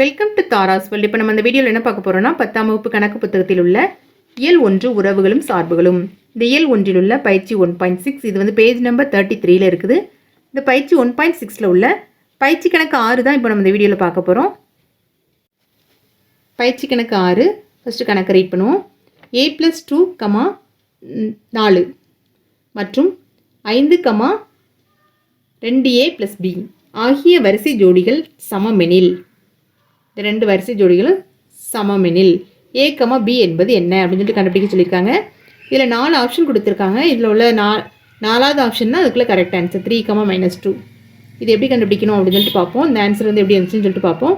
Welcome to Tara's world இப்போ நம்ம இந்த வீடியோவில் என்ன பார்க்க போகிறோம்னா பத்தாம் வகுப்பு கணக்கு புத்தகத்தில் உள்ள இயல் ஒன்று உறவுகளும் சார்புகளும். இந்த இயல் ஒன்றில் உள்ள பயிற்சி ஒன் பாயிண்ட் சிக்ஸ் இது வந்து பேஜ் நம்பர் தேர்ட்டி த்ரீல இருக்குது. இந்த பயிற்சி ஒன் பாயிண்ட் சிக்ஸில் உள்ள பயிற்சி கணக்கு ஆறு தான் இப்போ நம்ம இந்த வீடியோவில் பார்க்க போகிறோம் பயிற்சி கணக்கு ஆறு ஃபஸ்ட்டு கணக்கு ரீட் பண்ணுவோம். ஏ ப்ளஸ் டூ கமா நாலு. மற்றும் ஐந்து கமா ரெண்டு ஏ ப்ளஸ் பி ஆகிய வரிசை ஜோடிகள் சமமெனில். இந்த ரெண்டு வரிசை ஜோடிகளும் சமமெனில். ஏ கமா பி என்பது என்ன அப்படின்னு சொல்லிட்டு கண்டுபிடிக்க சொல்லியிருக்காங்க. இதில் நாலு ஆப்ஷன் கொடுத்துருக்காங்க. இதில் உள்ள நா நாலாவது ஆப்ஷன் தான் அதுக்குள்ளே correct answer three comma minus two இது எப்படி கண்டுபிடிக்கணும் அப்படின்னு சொல்லிட்டு பார்ப்போம். இந்த ஆன்சர் வந்து எப்படி இருந்துச்சுன்னு சொல்லிட்டு பார்ப்போம்.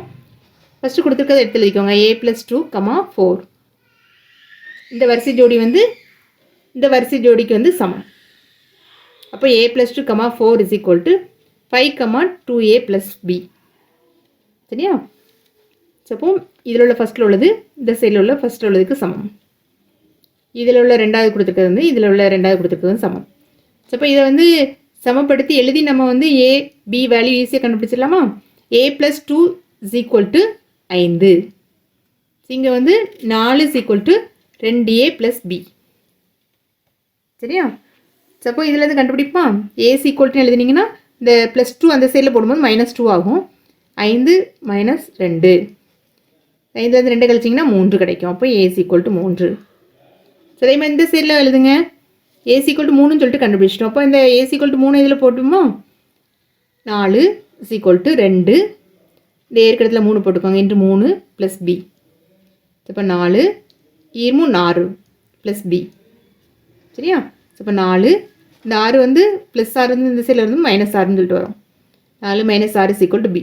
ஃபஸ்ட்டு கொடுத்துருக்கதை எடுத்து எழுதிக்கோங்க. A plus two comma four இந்த வரிசை ஜோடி வந்து இந்த வரிசை ஜோடிக்கு வந்து சமம். அப்போ A plus two comma four is equal to five comma two A plus B சரியா? அப்போ இதில் உள்ள ஃபஸ்ட்டில் உள்ளது இந்த சைடில் உள்ள ஃபஸ்ட்டில் உள்ளதுக்கு சமம். இதில் உள்ள ரெண்டாவது கொடுத்துருக்கிறது வந்து இதில் உள்ள ரெண்டாவது கொடுத்துருக்கிறது சமம். அப்போ இதை வந்து சமப்படுத்தி எழுதி நம்ம வந்து ஏ பி வேல்யூ ஈஸியாக கண்டுபிடிச்சிடலாமா? A plus two is equal to ஐந்து. இங்கே வந்து நாலு இஸ் ஈக்குவல் டு ரெண்டு ஏ ப்ளஸ் பி சரியா? சப்போ இதில் வந்து கண்டுபிடிப்பா ஏசி ஈக்குவல்ட்டுன்னு எழுதினீங்கன்னா இந்த ப்ளஸ் டூ அந்த சைடில் போடும்போது மைனஸ் டூ ஆகும். ஐந்து மைனஸ் ரெண்டு. ஐந்துலேருந்து ரெண்டு கழிச்சிங்கன்னா மூன்று கிடைக்கும். அப்போ ஏசி ஈக்குவல் டு மூன்று. சரி மாதிரி இந்த சைடில் எழுதுங்க. ஏசி ஈக்குவல் டு மூணுன்னு சொல்லிட்டு கண்டுபிடிச்சிட்டோம். அப்போ இந்த ஏசி ஈக்குவல் டு மூணு இதில் போட்டுமா? நாலு இஸ் ஈக்குவல் டு ரெண்டு. இந்த ஏற்கடத்தில் மூணு போட்டுக்கோங்க. இன்று மூணு ப்ளஸ் பி இப்போ நாலு ஈர்மு ஆறு ப்ளஸ் பி சரியா? இப்போ நாலு இந்த ஆறு வந்து ப்ளஸ் ஆறு வந்து இந்த சைடில் இருந்து மைனஸ் ஆறுன்னு சொல்லிட்டு வரும். நாலு மைனஸ் ஆறு சீக்குவல் டு பி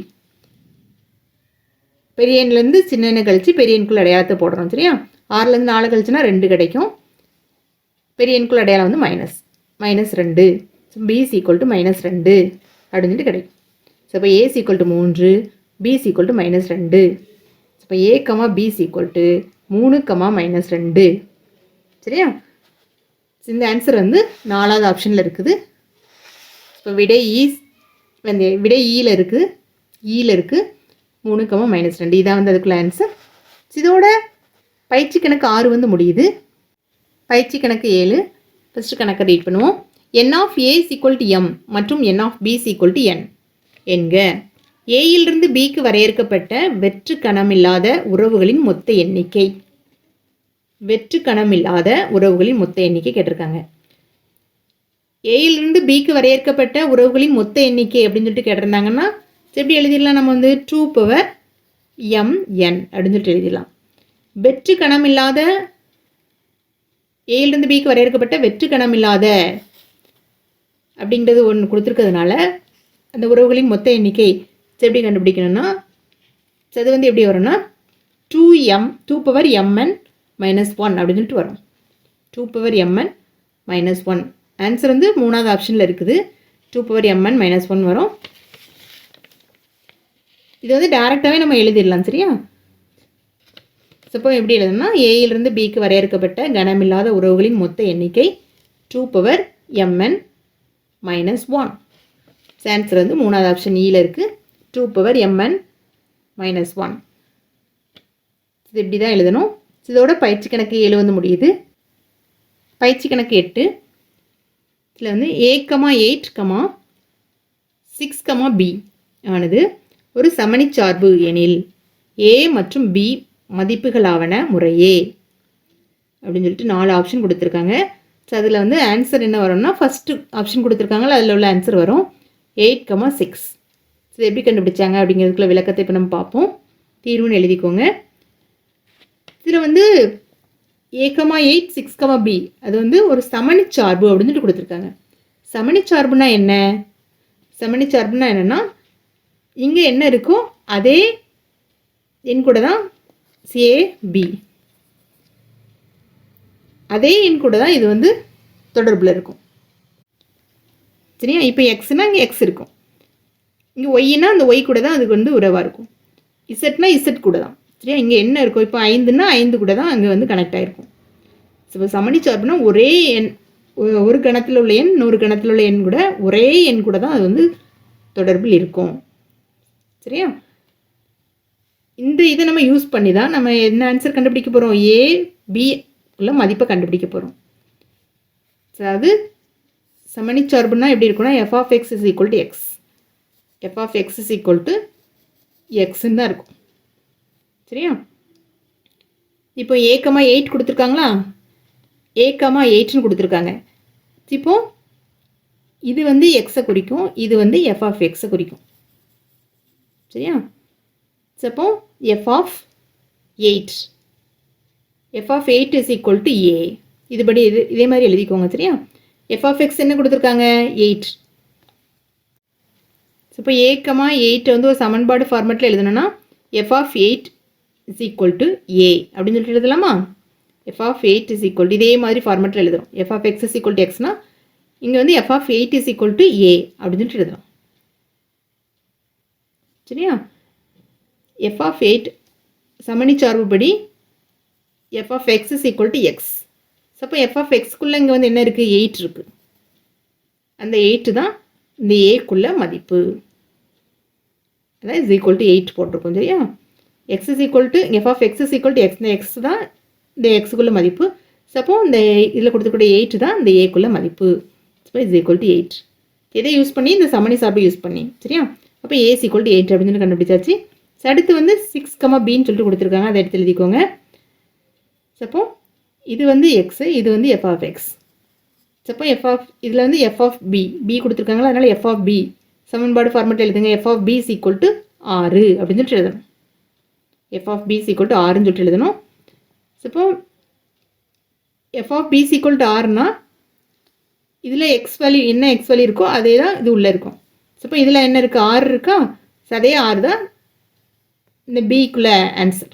பெரியன்லேருந்து சின்னன்னு சின்ன எண்ணெய் கழிச்சு பெரிய அடையாளத்தை போடுறோம் சரியா? ஆறுலேருந்து நாலு கழிச்சுனா ரெண்டு கிடைக்கும். பெரிய அடையாளம் வந்து மைனஸ் மைனஸ் ரெண்டு. பி ஈக்குவல் டு மைனஸ் ரெண்டு அப்படின்னு சொல்லிட்டு கிடைக்கும். ஸோ இப்போ ஏ சீக்குவல் டு மூன்று. பி ஈக்குவல் டு மைனஸ் ரெண்டு. இப்போ A comma B equal to மூணு கமா மைனஸ் ரெண்டு. சரியா? இந்த ஆன்சர் வந்து நாலாவது ஆப்ஷனில் இருக்குது. இப்போ விடை ஈ வந்து விடை e ஈயில் இருக்குது ஈயில் e இருக்குது மூணு கமா மைனஸ் ரெண்டு. இதான் வந்து அதுக்குள்ள ஆன்சர் இதோட பயிற்சி கணக்கு ஆறு வந்து முடியுது. பயிற்சி கணக்கு ஏழு. ஃபஸ்ட்டு கணக்கை ரீட் பண்ணுவோம். N of A is equal to M மற்றும் N of B is equal to N என்க. ஏயிலிருந்து பிக்கு வரையறுக்கப்பட்ட வெற்று கணமில்லாத உறவுகளின் மொத்த எண்ணிக்கை. வெற்று கணமில்லாத உறவுகளின் மொத்த எண்ணிக்கை கேட்டிருக்காங்க. ஏயிலிருந்து பிக்கு வரையறுக்கப்பட்ட உறவுகளின் மொத்த எண்ணிக்கை அப்படின்னு சொல்லிட்டு கேட்டிருந்தாங்கன்னா எப்படி எழுதிடலாம்? நம்ம வந்து டூ பவர் எம் என் அப்படின்னு சொல்லிட்டு எழுதிடலாம். வெற்று கணம் இல்லாத ஏயிலிருந்து பிக்கு வரையறுக்கப்பட்ட வெற்று கணம் இல்லாத அப்படிங்கிறது ஒன்று கொடுத்துருக்கிறதுனால அந்த உறவுகளின் மொத்த எண்ணிக்கை எப்படி கண்டுபிடிக்கணும்னா அது வந்து எப்படி வரும்னா two M two power M N minus one அப்படின்னு சொல்லிட்டு வரும். Two power M N minus one answer வந்து மூணாவது ஆப்ஷனில் இருக்குது. Two power M N minus one வரும். இது வந்து டேரெக்டாகவே நம்ம எழுதிடலாம் சரியா? சப்போ எப்படி எழுதணும்னா ஏயிலிருந்து பிக்கு வரையறுக்கப்பட்ட கனமில்லாத உறவுகளின் மொத்த எண்ணிக்கை two power M N minus one answer வந்து மூணாவது ஆப்ஷன் ஈயில் இருக்குது two power M N minus one இது இப்படி தான் எழுதணும் இதோட பயிற்சி கணக்கு ஏழு வந்து முடியுது. பயிற்சி கணக்கு எட்டு. இதில் வந்து A comma eight comma six comma B ஆனது. ஒரு சமணிச்சார்பு எனில் ஏ மற்றும் பி மதிப்புகளாவன முறையே. அப்படின்னு சொல்லிட்டு நாலு ஆப்ஷன் கொடுத்துருக்காங்க. ஸோ அதில் வந்து ஆன்சர் என்ன வரும்னா ஃபஸ்ட்டு ஆப்ஷன் கொடுத்துருக்காங்களா அதில் உள்ள ஆன்சர் வரும். எயிட் கமா சிக்ஸ் ஸோ எப்படி கண்டுபிடிச்சாங்க அப்படிங்கிறதுக்குள்ள விளக்கத்தை இப்போ நம்ம பார்ப்போம். தீர்வுன்னு எழுதிக்கோங்க. இதில் வந்து A comma eight six comma B அது வந்து ஒரு சமணிச்சார்பு அப்படின்னு சொல்லிட்டு கொடுத்துருக்காங்க. சமணிச்சார்புனா என்ன? சமணிச்சார்புனா என்னென்னா இங்கே என்ன இருக்கோ அதே என் கூட தான் சிஏபி அதே எண் கூட தான் இது வந்து தொடர்பில் இருக்கும். சரியா? இப்போ எக்ஸ்னால் இங்கே எக்ஸ் இருக்கும். இங்கே ஒய்னா அந்த ஒய் கூட தான் அதுக்கு வந்து உறவாக இருக்கும். இசட்னா இசட் கூட தான். சரியா? இங்கே என்ன இருக்கும்? இப்போ ஐந்துன்னா ஐந்து கூட தான் அங்கே வந்து கனெக்ட் ஆகிருக்கும் இப்போ சமணி சார்புனா ஒரே எண் ஒ- ஒரு கணத்தில் உள்ள எண் நூறு கணத்தில் உள்ள எண் கூட ஒரே எண் கூட தான் அது வந்து தொடர்பில் இருக்கும். சரியா? இந்த இதை நம்ம யூஸ் பண்ணி தான் நம்ம என்ன ஆன்சர் கண்டுபிடிக்க போகிறோம் ஏ பி உள்ள மதிப்பை கண்டுபிடிக்க போகிறோம் அதாவது சமணி சார்புனா எப்படி இருக்கும்னா F of X is equal to X F of X is equal to எக்ஸ்ன்னு தான் இருக்கும். சரியா? இப்போ ஏக்கமா எயிட் கொடுத்துருக்காங்களா? ஏக்கமா எயிட்னு கொடுத்துருக்காங்க. இப்போது இது வந்து எக்ஸை குறிக்கும் இது வந்து எஃப் ஆஃப் எக்ஸை குறிக்கும். சரியா? அப்போ F of eight F of eight is equal to A இதுபடி இது இதே மாதிரி எழுதிக்கோங்க சரியா? எஃப் ஆஃப் எக்ஸ் என்ன கொடுத்துருக்காங்க? எயிட் இப்போ ஏக்கமா எயிட் வந்து ஒரு சமன்பாடு ஃபார்மேட்டில் எழுதணும்னா F of eight is equal to A அப்படின்னு சொல்லிட்டு எழுதலாமா? F of eight is equal இதே மாதிரி ஃபார்மேட்டில் எழுதுறோம். F of X is equal to எக்ஸ்னால் இங்கே வந்து F of eight is equal to A அப்படின்னு சொல்லிட்டு எழுதுறோம். சரியா? எஃப் ஆஃப் எயிட் சமணி சார்புபடி F of X is equal to X அப்போ எஃப் ஆஃப் எக்ஸ்க்குள்ளே இங்கே வந்து என்ன இருக்குது எயிட் இருக்குது அந்த எயிட்டு தான் இந்த ஏக்குள்ள மதிப்பு. அதான் இஸ் ஈக்குவல் டு எயிட் போட்டிருக்கோம் சரியா? X is equal to f of x is equal to x இந்த எக்ஸ் தான் இந்த எக்ஸுக்குள்ள மதிப்பு. சப்போ இந்த இதில் கொடுத்துக்கூடிய எயிட் தான் இந்த ஏக்குள்ள மதிப்பு. So is equal to eight எதை யூஸ் பண்ணி இந்த சமணி சார்பை யூஸ் பண்ணி சரியா? அப்போ ஏ ஈக்குவல் டு எயிட் அப்படின்னு சொல்லி கண்டுபிடிச்சாச்சு. அடுத்து வந்து சிக்ஸ் கமா பின்னு சொல்லிட்டு கொடுத்துருக்காங்க. அதை எடுத்து எழுதிக்கோங்க. சப்போ இது வந்து எக்ஸு இது வந்து f of x suppose f of இதில் வந்து எஃப் ஆஃப் பி பி கொடுத்துருக்காங்களா? அதனால் எஃப் ஆஃப் பி சமன்பாடு ஃபார்மேட் எழுதுங்க. F of b equal to ஆறு அப்படின்னு சொல்லிட்டு எழுதணும். F of b equal to ஆறுன்னு சொல்லிட்டு எழுதணும். Suppose f of b equal to ஆறுனா இதில் எக்ஸ் வேல்யூ என்ன எக்ஸ் வேல்யூ இருக்கோ அதே தான் இது உள்ளே இருக்கும். ஸோ இப்போ இதில் என்ன இருக்குது ஆறு இருக்கா? ஸோ அதே ஆறு தான் இந்த பிக்குள்ள ஆன்சர்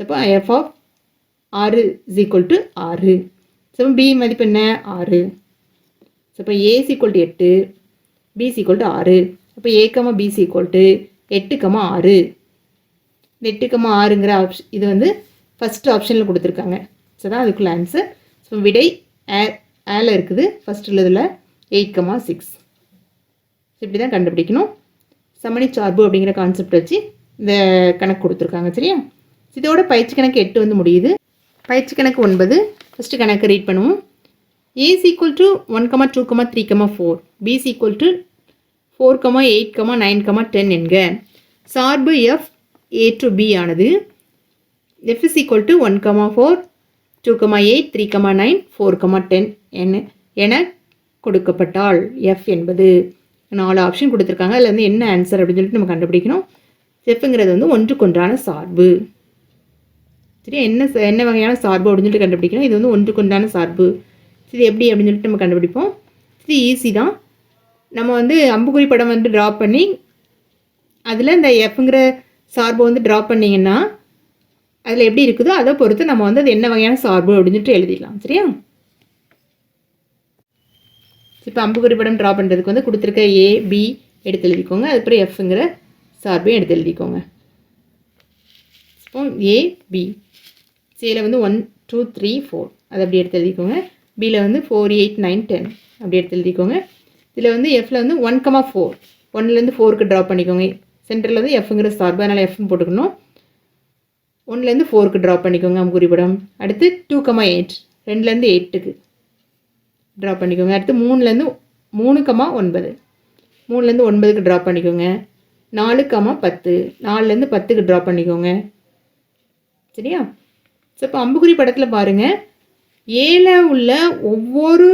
சப்போ எஃப் ஆஃப் ஆறு இஸ் ஈக்குவல் டு ஆறு ஸோ பி மதிப்பு என்ன? ஆறு ஸோ இப்போ ஏ சீக்குவல் டு எட்டு. பி சீக்குவல் டு ஆறு. அப்போ a comma b is equal to எட்டு கமா ஆறு. இந்த எட்டு கமா ஆறுங்கிற ஆப்ஷன் இது வந்து ஃபஸ்ட் ஆப்ஷனில் கொடுத்துருக்காங்க. ஸோ தான் அதுக்குள்ள ஆன்சர் ஸோ விடை ஏ ஏல இருக்குது. ஃபஸ்ட் உள்ளதில் எயிட் கமா சிக்ஸ் இப்படி தான் கண்டுபிடிக்கணும். சமணி சார்பு அப்படிங்கிற கான்செப்ட் வச்சு இந்த கணக்கு கொடுத்துருக்காங்க சரியா? இதோட பயிற்சி கணக்கு எட்டு வந்து முடியுது. பயிற்சி கணக்கு ஒன்பது. ஃபஸ்ட்டு கணக்கு ரீட் பண்ணுவோம். A is equal to one comma two comma three comma four b is equal to four comma eight comma nine comma ten என்க. சார்பு எஃப் ஏ டு பி ஆனது. F is equal to one comma four two comma eight three comma nine four comma ten என என கொடுக்கப்பட்டால் F என்பது. நாலு option கொடுத்துருக்காங்க. அதில் வந்து என்ன ஆன்சர் அப்படின்னு சொல்லிட்டு நம்ம கண்டுபிடிக்கணும். எஃப்ங்கிறது வந்து ஒன்றுக்கொன்றான சார்பு. சரி என்ன என்ன வகையான சார்பு அப்படின்னு சொல்லிட்டு கண்டுபிடிக்கணும். இது வந்து ஒன்றுக்கொன்றான சார்பு. சரி எப்படி அப்படின்னு சொல்லிட்டு நம்ம கண்டுபிடிப்போம். சரி ஈஸி தான். நம்ம வந்து அம்புக்குறி படம் வந்து ட்ரா பண்ணி அதில் இந்த எஃப்ங்கிற சார்பை வந்து ட்ரா பண்ணிங்கன்னா அதில் எப்படி இருக்குதோ அதை பொறுத்து நம்ம வந்து அது என்ன வகையான சார்பு அப்படின்னு சொல்லிட்டு எழுதிடலாம். சரியா? இப்போ அம்புக்குறி படம் ட்ரா பண்ணுறதுக்கு வந்து கொடுத்துருக்க ஏ பி எடுத்து எழுதிக்கோங்க. அதுக்கப்புறம் எஃப்ங்கிற சார்பையும் எடுத்து எழுதிக்கோங்க. இப்போ ஏ பி சியில் வந்து ஒன் டூ த்ரீ ஃபோர் அதை அப்படி எடுத்து எழுதிக்கோங்க. பியில் வந்து ஃபோர் எயிட் நைன் டென் அப்படி எடுத்து எழுதிக்கோங்க. இதில் வந்து எஃப்பில் வந்து ஒன் கமா ஃபோர் ஒன்லேருந்து ஃபோருக்கு ட்ரா பண்ணிக்கோங்க. சென்டரில் வந்து எஃப்ங்கிற சார்பு. அதனால் எஃப்னு போட்டுக்கணும். ஒன்லேருந்து ஃபோருக்கு ட்ரா பண்ணிக்கோங்க அம்புக்குறி படம் அடுத்து டூ கமா எயிட் ரெண்டுலேருந்து எயிட்டுக்கு ட்ரா பண்ணிக்கோங்க. அடுத்து மூணுலேருந்து மூணு கமா ஒன்பது. மூணுலேருந்து ஒன்பதுக்கு ட்ரா பண்ணிக்கோங்க. நாலு கமா பத்து. நாலுலேருந்து பத்துக்கு ட்ரா பண்ணிக்கோங்க. சரியா? ஸோ இப்போ அம்புகுறி படத்தில் பாருங்கள் ஏல உள்ள ஒவ்வொரு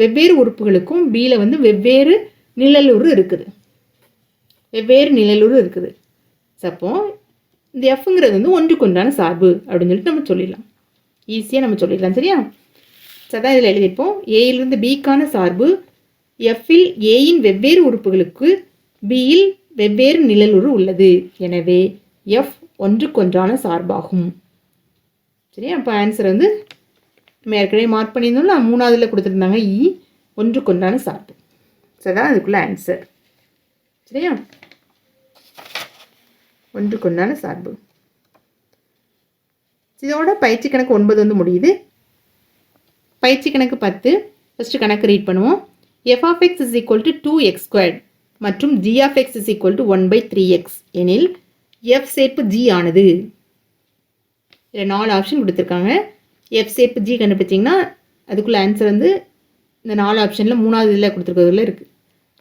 வெவ்வேறு உறுப்புகளுக்கும் பியில் வந்து வெவ்வேறு நிழலுறு இருக்குது. வெவ்வேறு நிழலுறு இருக்குது. சப்போ இந்த எஃப்ங்கிறது வந்து ஒன்றுக்கொன்றான சார்பு அப்படின்னு சொல்லிட்டு நம்ம சொல்லிடலாம். ஈஸியாக நம்ம சொல்லிடலாம். சரியா? ஸோ அதான் இதில் எழுதியிருப்போம். ஏயிலிருந்து பிக்கான சார்பு எஃப்பில் ஏயின் வெவ்வேறு உறுப்புகளுக்கு பியில் வெவ்வேறு நிழலுறு உள்ளது. எனவே எஃப் ஒன்றுக்கொன்றான சார்பாகும். சரியா? அப்போ ஆன்சர் வந்து நம்ம ஏற்கனவே மார்க் பண்ணியிருந்தோம்ல மூணாவதுல கொடுத்துருந்தாங்க. இ e ஒன்றுக்கொன்றான சார்பு. ஸோ அதான் அதுக்குள்ள ஆன்சர் சரியா? ஒன்றுக்கொன்றான சார்பு. இதோட பயிற்சி கணக்கு ஒன்பது வந்து முடியுது. பயிற்சி கணக்கு பத்து. ஃபஸ்ட்டு கணக்கு ரீட் பண்ணுவோம். F of x is equal to two x squared மற்றும் g of x is equal to one by three x எனில் எஃப் சேர்ப்பு ஜி ஆனது. இதில் நாலு ஆப்ஷன் கொடுத்துருக்காங்க. எஃப் சேர்ப்பு ஜி கண்டுபிடிச்சிங்கன்னா அதுக்குள்ள ஆன்சர் வந்து இந்த நாலு ஆப்ஷனில் மூணாவது இதில் கொடுத்துருக்கிறதுல இருக்குது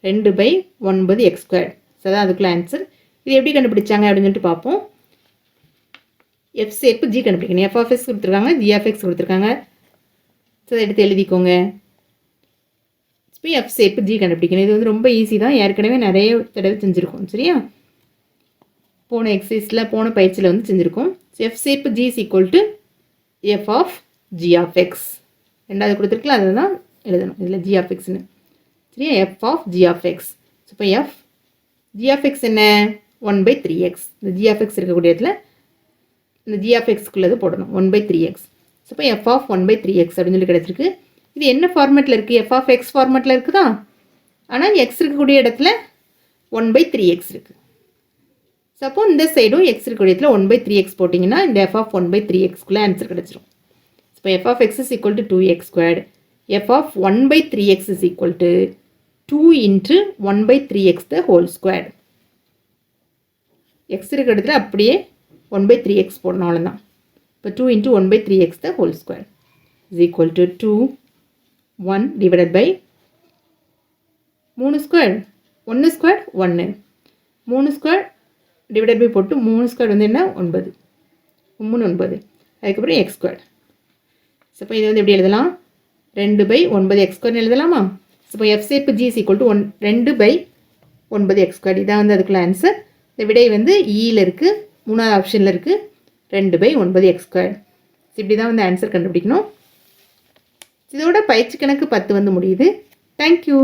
ரெண்டு பை ஒன்பது எக்ஸ் ஸ்கொயர் ஸோ அதான் அதுக்குள்ள ஆன்சர் இது எப்படி கண்டுபிடிச்சாங்க அப்படின்னு சொல்லிட்டு பார்ப்போம். எஃப் சேர்ப்பு ஜி கண்டுபிடிக்கணும். எஃப் ஆஃப் எக்ஸ் கொடுத்துருக்காங்க ஜி ஆஃப் எக்ஸ் கொடுத்துருக்காங்க. ஸோ அதை எடுத்து எழுதிக்கோங்க. இப்போ எஃப் சேர்ப்பு ஜி கண்டுபிடிக்கணும். இது வந்து ரொம்ப ஈஸி தான். ஏற்கனவே நிறைய தடவை செஞ்சுருக்கோம். சரியா? போன எக்ஸசைஸில் போன பயிற்சியில் வந்து செஞ்சுருக்கோம். எஃப் சேர்ப்பு g is equal to f of g of x ரெண்டாவது கொடுத்துருக்கல அதை தான் எழுதணும். இதில் ஜி ஆஃப் எக்ஸ்னு சரியா? F of g of x இப்போ எஃப் ஜி ஆஃப் எக்ஸ் என்ன? ஒன் பை த்ரீ எக்ஸ் இந்த ஜி ஆஃப் எக்ஸ் இருக்கக்கூடிய இடத்துல இந்த ஜி ஆஃப் எக்ஸ்க்குள்ளது போடணும். One by three x so இப்போ f of one by three x அப்படின்னு சொல்லி கிடச்சிருக்கு. இது என்ன ஃபார்மேட்டில் இருக்குது எஃப் ஆஃப் எக்ஸ் ஃபார்மேட்டில் இருக்குதா? ஆனால் எக்ஸ் இருக்கக்கூடிய இடத்துல ஒன் பை த்ரீ எக்ஸ் இருக்குது சப்போ இந்த சைடும் எக்ஸ் இருக்கக்கூடிய இடத்துல ஒன் பை த்ரீ எக்ஸ் போட்டிங்கன்னா இந்த f of one by three எக்ஸ்க்குள்ளே answer கிடச்சிரும். இப்போ f of x is equal to two x squared f of one by three x is equal to two into one by three x the whole squared x இருக்கிற இடத்துல அப்படியே one by three X போடணும் அவ்வளோதான் இப்போ two into one by three x the whole square is equal to two one divided by மூணு square ஒன்று square ஒன்று மூணு ஸ்கொயர் டிவைடட் பை போட்டு மூணு ஸ்கொயர் வந்து என்ன? ஒன்பது. மூணு ஒன்பது. அதுக்கப்புறம் எக்ஸ் ஸ்கொயர் ஸோ இப்போ இது வந்து எப்படி எழுதலாம்? ரெண்டு பை ஒன்பது எக்ஸ் ஸ்கொயர்னு எழுதலாமா? ஸோ இப்போ எஃப் சேர்ப்பு g is equal to one ரெண்டு பை ஒன்பது எக்ஸ் ஸ்கொயர் இதான் வந்து அதுக்குள்ள ஆன்சர் இந்த விடை வந்து e ஈயில் இருக்குது மூணாவது ஆப்ஷனில் இருக்குது ரெண்டு பை ஒன்பது எக்ஸ் ஸ்கொயர். இப்படி தான் வந்து ஆன்சர் கண்டுபிடிக்கணும். இதோட பயிற்சி கணக்கு பத்து வந்து முடியுது. தேங்க்யூ